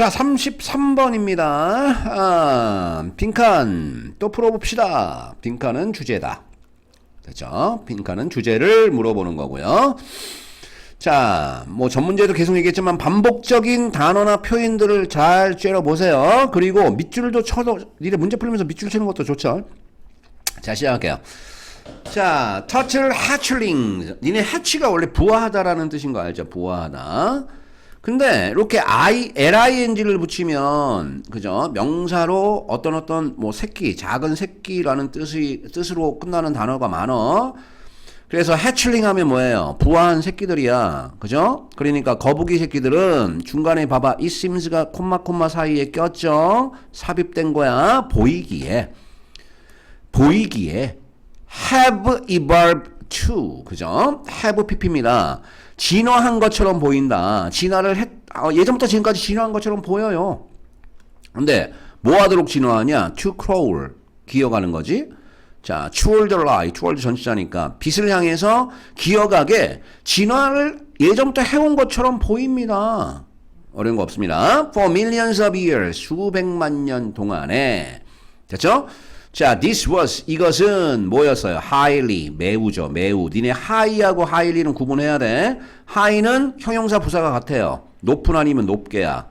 자, 33번입니다. 아, 빈칸 또 풀어봅시다. 빈칸은 주제다. 됐죠? 빈칸은 주제를 물어보는 거고요. 자, 뭐 전문제도 계속 얘기했지만 반복적인 단어나 표현들을 잘 쬐려보세요. 그리고 밑줄도 쳐도 니네 문제 풀면서 밑줄 치는 것도 좋죠. 자, 시작할게요. 자, 터틀 해출링. 니네 해치가 원래 부화하다라는 뜻인 거 알죠? 부화하다. 근데 이렇게 i ling를 붙이면 그죠? 명사로 어떤 어떤 뭐 새끼, 작은 새끼라는 뜻이 뜻으로 끝나는 단어가 많어. 그래서 해출링 하면 뭐예요? 부화한 새끼들이야. 그죠? 그러니까 거북이 새끼들은 중간에 봐봐. 이 sims가 콤마 콤마 사이에 꼈죠? 삽입된 거야. 보이기에. 보이기에 have evolved to 그죠? have pp입니다. 진화한 것처럼 보인다. 진화를 했 아, 예전부터 지금까지 진화한 것처럼 보여요. 근데 뭐 하도록 진화하냐? to crawl 기어가는 거지. 자, toward the light, toward 전치사니까 빛을 향해서 기어가게 진화를 예전부터 해온 것처럼 보입니다. 어려운 거 없습니다. For millions of years, 수백만 년 동안에 됐죠? 자, this was 이것은 뭐였어요? highly 매우죠, 매우. 니네 high하고 highly는 구분해야 돼. high는 형용사 부사가 같아요. 높은 아니면 높게야.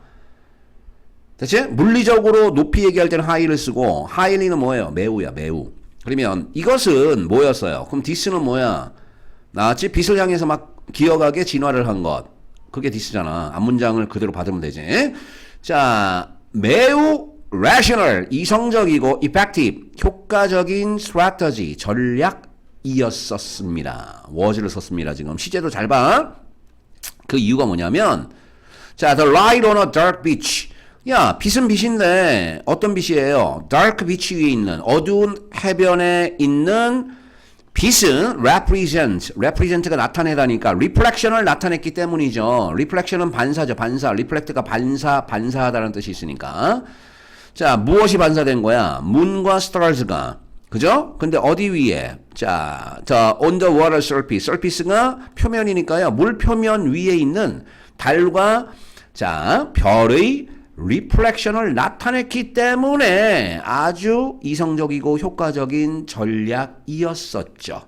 대체 물리적으로 높이 얘기할 때는 high를 쓰고 highly는 뭐예요? 매우야, 매우. 그러면 이것은 뭐였어요? 그럼 this는 뭐야? 나왔지? 빛을 향해서 막 기어가게 진화를 한 것. 그게 this잖아. 앞문장을 그대로 받으면 되지. 자, 매우 rational, 이성적이고 effective, 효과적인 strategy, 전략이었었습니다. was를 썼습니다. 지금 시제도 잘 봐. 그 이유가 뭐냐면 자, the light on a dark beach. 야, 빛은 빛인데 어떤 빛이에요? dark beach 위에 있는 어두운 해변에 있는 빛은 represent, represent가 나타내다니까 reflection을 나타냈기 때문이죠. reflection은 반사죠, 반사. reflect가 반사, 반사하다는 뜻이 있으니까. 자, 무엇이 반사된 거야? moon과 stars가. 그죠? 근데 어디 위에? 자, 자, on the water surface. surface가 표면이니까요. 물 표면 위에 있는 달과 자, 별의 리플렉션을 나타냈기 때문에 아주 이성적이고 효과적인 전략이었었죠.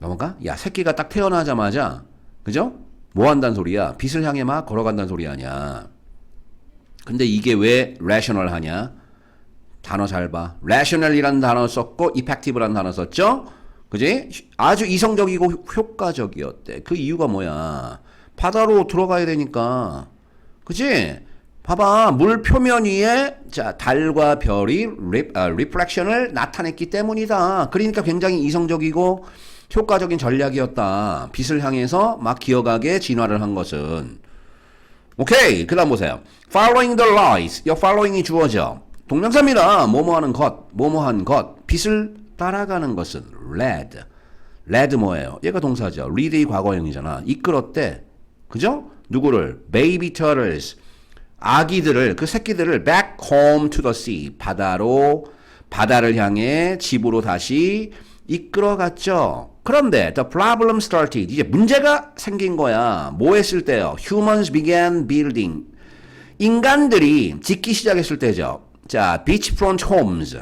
넘어가? 야, 새끼가 딱 태어나자마자, 그죠? 뭐 한다는 소리야? 빛을 향해 막 걸어간다는 소리 아니야. 근데 이게 왜 rational 하냐? 단어 잘 봐. rational이라는 단어 썼고 effective라는 단어 썼죠? 그지? 아주 이성적이고 효과적이었대. 그 이유가 뭐야? 바다로 들어가야 되니까. 그지? 봐봐. 물 표면 위에 자, 달과 별이 리, 아, 리플렉션을 나타냈기 때문이다. 그러니까 굉장히 이성적이고 효과적인 전략이었다. 빛을 향해서 막 기어가게 진화를 한 것은. 오케이. 그 다음 보세요. Following the light. 이 following이 주어져. 동명사입니다. 뭐뭐 하는 것, 뭐뭐 한 것. 빛을 따라가는 것은 led. led 뭐예요? 얘가 동사죠. lead의 과거형이잖아. 이끌었대. 그죠? 누구를? baby turtles. 아기들을, 그 새끼들을 back home to the sea. 바다로, 바다를 향해 집으로 다시 이끌어갔죠. 그런데 the problem started. 이제 문제가 생긴 거야. 뭐 했을 때요? Humans began building. 인간들이 짓기 시작했을 때죠. 자, beachfront homes.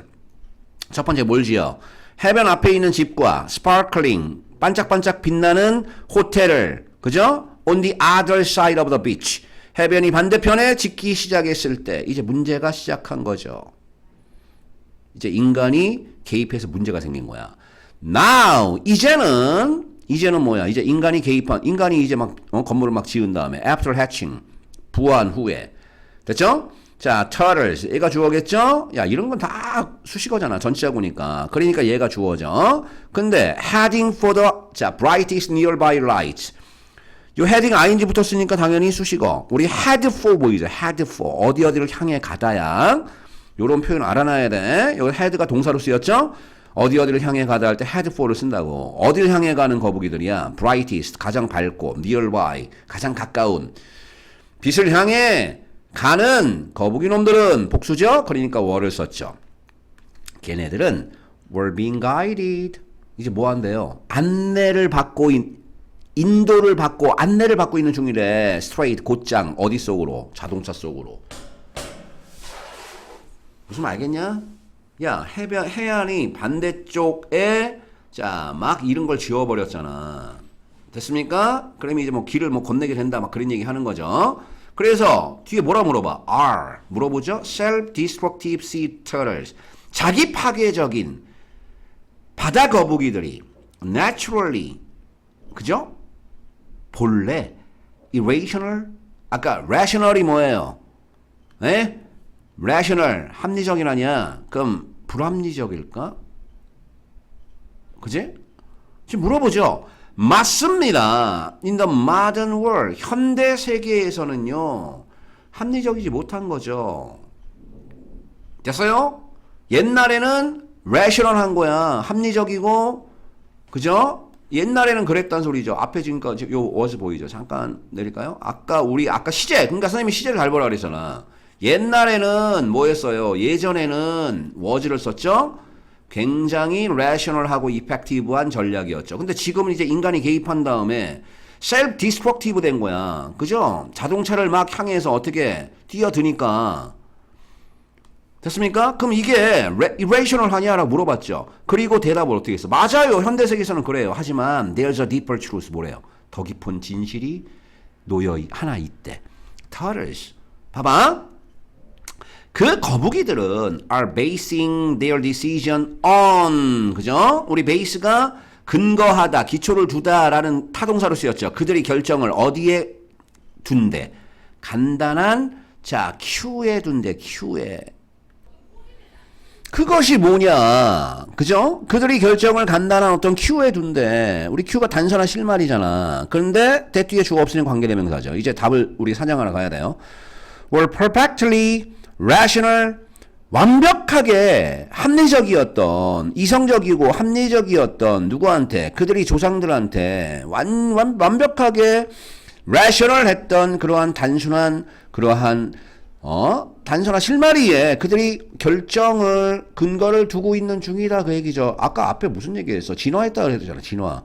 첫 번째 뭘 지어? 해변 앞에 있는 집과 sparkling, 반짝반짝 빛나는 호텔을, 그죠? On the other side of the beach. 해변이 반대편에 짓기 시작했을 때 이제 문제가 시작한 거죠. 이제 인간이 개입해서 문제가 생긴 거야. Now 이제는 이제는 뭐야? 이제 인간이 개입한 인간이 이제 막 어, 건물을 막 지은 다음에 after hatching 부화한 후에 됐죠? 자, turtles 얘가 주어겠죠? 야 이런 건 다 수식어잖아 전치사구니까 그러니까 얘가 주어져. 근데 heading for the 자 brightest nearby light 요 헤딩 ing 붙었으니까 당연히 수식어. 우리 head for 보이죠? head for 어디 어디를 향해 가다야. 요런 표현 알아놔야 돼. 요 head가 동사로 쓰였죠? 어디 어디를 향해 가다 할 때 head for를 쓴다고. 어디를 향해 가는 거북이들이야? brightest 가장 밝고 nearby 가장 가까운 빛을 향해 가는 거북이 놈들은 복수죠? 그러니까 were를 썼죠. 걔네들은 were being guided. 이제 뭐 한대요? 안내를 받고 있, 인도를 받고 안내를 받고 있는 중이래. 스트레이트 곧장 어디 속으로? 자동차 속으로. 무슨 말 알겠냐? 야 해변 해안이 반대쪽에 자막 이런 걸 지워버렸잖아. 됐습니까? 그러면 이제 뭐 길을 뭐 건네게 된다 막 그런 얘기 하는 거죠. 그래서 뒤에 뭐라 물어봐? R 물어보죠. Self-destructive sea turtles 자기 파괴적인 바다 거북이들이 naturally 그죠? 본래 irrational 아까 rational이 뭐예요? 에? Rational 합리적이라냐? 그럼 불합리적일까? 그지? 지금 물어보죠. 맞습니다. In the modern world 현대 세계에서는요 합리적이지 못한 거죠. 됐어요? 옛날에는 rational한 거야. 합리적이고 그죠? 옛날에는 그랬단 소리죠. 앞에 지금까지 요 워즈 보이죠? 잠깐 내릴까요? 아까 우리 아까 시제 그러니까 선생님이 시제를 잘 보라 그랬잖아. 옛날에는 뭐였어요? 예전에는 워즈를 썼죠? 굉장히 rational하고 effective한 전략이었죠. 근데 지금은 이제 인간이 개입한 다음에 self destructive 된 거야. 그죠? 자동차를 막 향해서 어떻게 뛰어드니까 됐습니까? 그럼 이게 irrational 하냐라고 물어봤죠. 그리고 대답을 어떻게 했어? 맞아요. 현대 세계에서는 그래요. 하지만 there's a deeper truth 뭐래요? 더 깊은 진실이 놓여 있- 하나 있대. turtles. 봐봐. 그 거북이들은 are basing their decision on 그죠? 우리 베이스가 근거하다, 기초를 두다라는 타동사로 쓰였죠. 그들이 결정을 어디에 둔대? 간단한 자 Q에 둔대. Q에. 그것이 뭐냐? 그죠? 그들이 결정을 간단한 어떤 Q에 둔대. 우리 Q가 단순한 실말이잖아. 그런데 대 뒤에 주어 없으니 관계대명사죠. 이제 답을 우리 사냥하러 가야 돼요. were perfectly rational 완벽하게 합리적이었던 이성적이고 합리적이었던 누구한테 그들이 조상들한테 완, 완 완벽하게 rational 했던 그러한 단순한 그러한 어 단순한 실마리에 그들이 결정을 근거를 두고 있는 중이다 그 얘기죠. 아까 앞에 무슨 얘기했어? 진화했다 그랬잖아. 진화.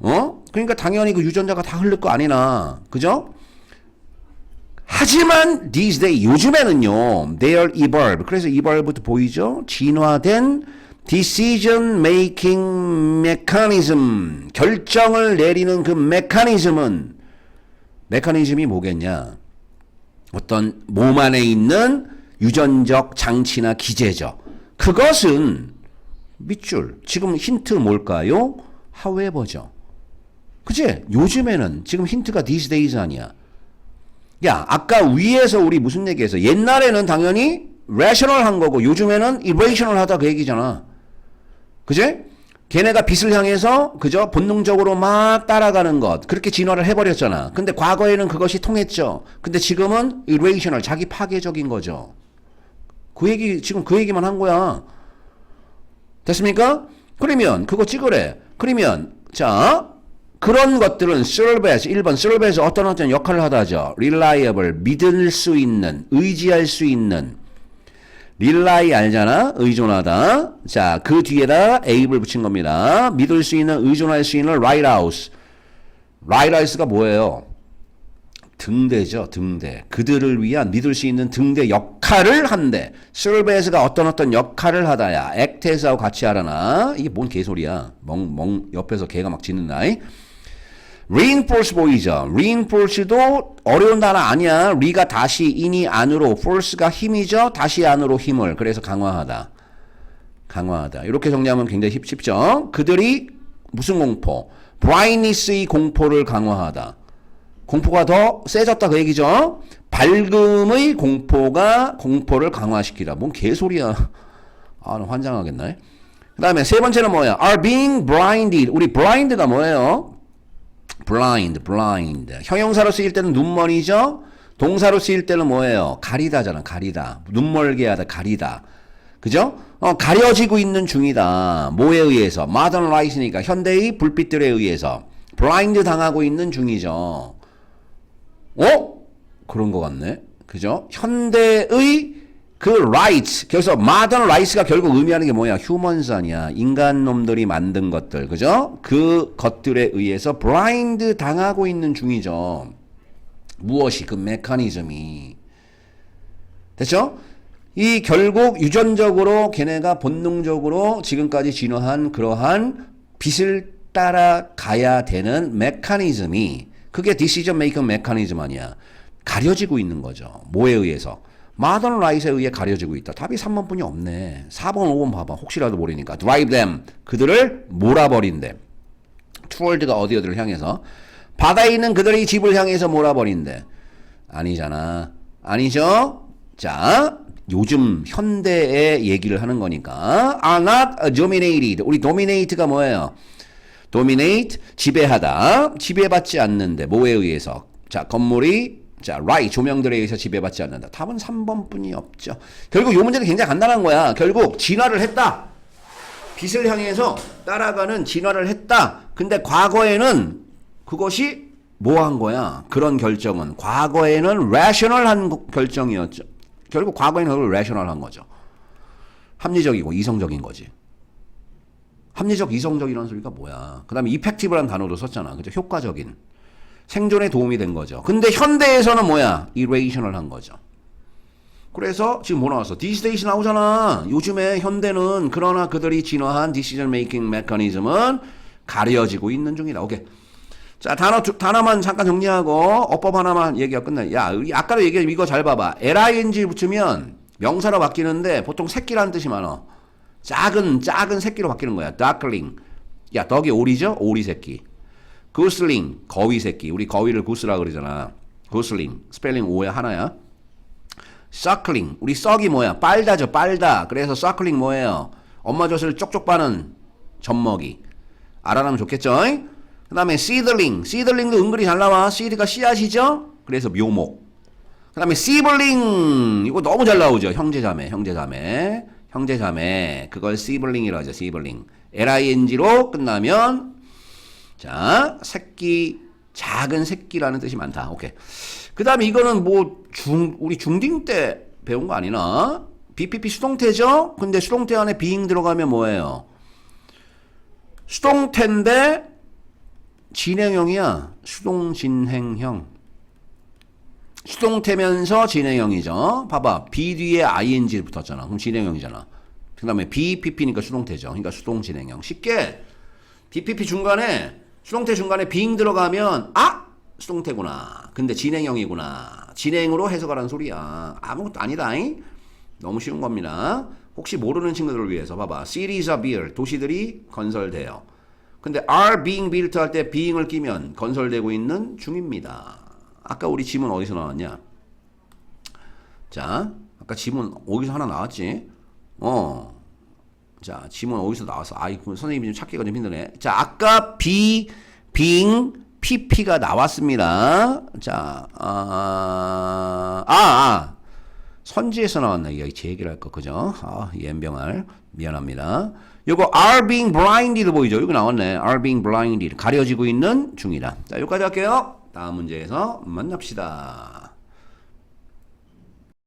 어? 그러니까 당연히 그 유전자가 다 흐를 거 아니나. 그죠? 하지만 these days 요즘에는요 they are evolved. 그래서 evolved부터 보이죠? 진화된 decision making mechanism. 결정을 내리는 그 메커니즘은 메커니즘이 뭐겠냐? 어떤 몸 안에 있는 유전적 장치나 기제죠. 그것은 밑줄 지금 힌트 뭘까요? however죠. 그지 요즘에는 지금 힌트가 these days 아니야 야, 아까 위에서 우리 무슨 얘기했어? 옛날에는 당연히 rational 한 거고 요즘에는 irrational 하다 그 얘기잖아. 그제? 걔네가 빛을 향해서 그저 본능적으로 막 따라가는 것 그렇게 진화를 해버렸잖아. 근데 과거에는 그것이 통했죠. 근데 지금은 irrational 자기 파괴적인 거죠. 그 얘기 지금 그 얘기만 한 거야. 됐습니까? 그러면 그거 찍으래. 그러면 자 그런 것들은 serve as 1번 serve as 어떤 어떤 역할을 하다죠. reliable 믿을 수 있는 의지할 수 있는 rely 알잖아 의존하다. 자그 뒤에다 able 붙인 겁니다. 믿을 수 있는 의존할 수 있는 lighthouse. lighthouse가 뭐예요? 등대죠, 등대. 그들을 위한 믿을 수 있는 등대 역할을 한대. as가 어떤 어떤 역할을 하다야. act as하고 같이 하라나. 이게 뭔 개소리야. 멍, 멍, 옆에서 개가 막 짖는 나이. Reinforce 보이죠? reinforce도 어려운 단어 아니야. re가 다시 in이 안으로, force가 힘이죠? 다시 안으로 힘을. 그래서 강화하다. 강화하다. 이렇게 정리하면 굉장히 쉽- 쉽죠? 그들이 무슨 공포? brightness의 공포를 강화하다. 공포가 더 세졌다 그 얘기죠. 밝음의 공포가 공포를 강화시키다. 뭔 개소리야. 아, 나 환장하겠네. 그 다음에 세 번째는 뭐야? are being blinded. 우리 blind가 뭐예요? Blind, blind. 형용사로 쓰일 때는 눈먼이죠? 동사로 쓰일 때는 뭐예요? 가리다잖아, 가리다. 눈멀게 하다, 가리다. 그죠? 어, 가려지고 있는 중이다. 뭐에 의해서? modern light이니까 현대의 불빛들에 의해서. blind 당하고 있는 중이죠. 어? 그런 것 같네. 그죠? 현대의 그 rights 그래서 modern rights가 결국 의미하는 게 뭐야? 아니야. 인간 놈들이 만든 것들. 그죠? 그 것들에 의해서 blind 당하고 있는 중이죠. 무엇이 그 메커니즘이 됐죠? 이 결국 유전적으로 걔네가 본능적으로 지금까지 진화한 그러한 빛을 따라가야 되는 메커니즘이 그게 디시전 메이킹 메커니즘 아니야. 가려지고 있는 거죠. 뭐에 의해서? 마던 라이트에 의해 가려지고 있다. 답이 3번뿐이 없네. 4번, 5번 봐봐. 혹시라도 모르니까. drive them. 그들을 몰아버린대. toward가 어디 어디를 향해서. 바다에 있는 그들의 집을 향해서 몰아버린대. 아니잖아. 아니죠? 자, 요즘 현대의 얘기를 하는 거니까. are not dominated. 우리 dominate가 뭐예요? dominate, 지배하다. 지배받지 않는데. 뭐에 의해서? 자, 건물이 자, right, 조명들에 의해서 지배받지 않는다. 답은 3번뿐이 없죠. 결국 요 문제는 굉장히 간단한 거야. 결국 진화를 했다. 빛을 향해서 따라가는 진화를 했다. 근데 과거에는 그것이 뭐 한 거야? 그런 결정은 과거에는 rational한 거- 결정이었죠. 결국 과거에는 그걸 rational한 거죠. 합리적이고 이성적인 거지. 합리적, 이성적이라는 소리가 뭐야? 그다음에 effective라는 단어도 썼잖아. 그죠? 효과적인. 생존에 도움이 된 거죠. 근데 현대에서는 뭐야? irrational한 거죠. 그래서 지금 뭐 나왔어? 디지테이시 나오잖아. 요즘에 현대는 그러나 그들이 진화한 decision making 메커니즘은 가려지고 있는 중이다. 오케이. 자, 단어 두, 단어만 잠깐 정리하고 어법 하나만 얘기가 끝나. 야, 아까도 얘기한 이거 잘 봐봐. ling 붙이면 명사로 바뀌는데 보통 새끼라는 뜻이 많아. 작은 작은 새끼로 바뀌는 거야. duckling. 야, 덕이 오리죠? 오리 새끼. 구슬링 거위 새끼. 우리 거위를 구스라 그러잖아. 구슬링 스펠링 오야 하나야. 서클링 우리 썩이 뭐야? 빨다죠 빨다. 그래서 서클링 뭐예요? 엄마 젖을 쪽쪽 빠는 젖먹이. 알아라면 좋겠죠? 그 다음에 시들링 시들링도 은근히 잘 나와. 시드가 씨앗이죠? 그래서 묘목. 그 다음에 시블링 이거 너무 잘 나오죠. 형제자매 형제자매 형제자매 그걸 시블링이라고 하죠. 시블링 L-I-N-G로 끝나면 자, 새끼, 작은 새끼라는 뜻이 많다. 오케이. 그 다음에 이거는 뭐, 중, 우리 중딩 때 배운 거 아니나? BPP 수동태죠? 근데 수동태 안에 being 들어가면 뭐예요? 수동태인데, 진행형이야. 수동 진행형. 수동태면서 진행형이죠. 봐봐. be 뒤에 ing 붙었잖아. 그럼 진행형이잖아. 그 다음에 BPP니까 수동태죠. 그러니까 수동 진행형. 쉽게, BPP 중간에 수동태 중간에 being 들어가면 아 수동태구나. 근데 진행형이구나. 진행으로 해석하라는 소리야. 아무것도 아니다잉. 너무 쉬운 겁니다. 혹시 모르는 친구들을 위해서 봐봐. Cities are built. 도시들이 건설돼요. 근데 are being built 할 때 being을 끼면 건설되고 있는 중입니다. 아까 우리 지문 어디서 나왔냐? 자, 아까 지문 어디서 하나 나왔지? 어, 자, 지문 어디서 나왔어? 그 선생님이 좀 찾기가 좀 힘드네. 자, 아까 be, being, pp가 나왔습니다. 자, 아, 아, 아. 선지에서 나왔나? 이거 제 얘기를 할 거, 그죠? 아, 연병할. 미안합니다. 요거 are being blinded 보이죠? 여기 나왔네. are being blinded. 가려지고 있는 중이다. 자, 여기까지 할게요. 다음 문제에서 만납시다.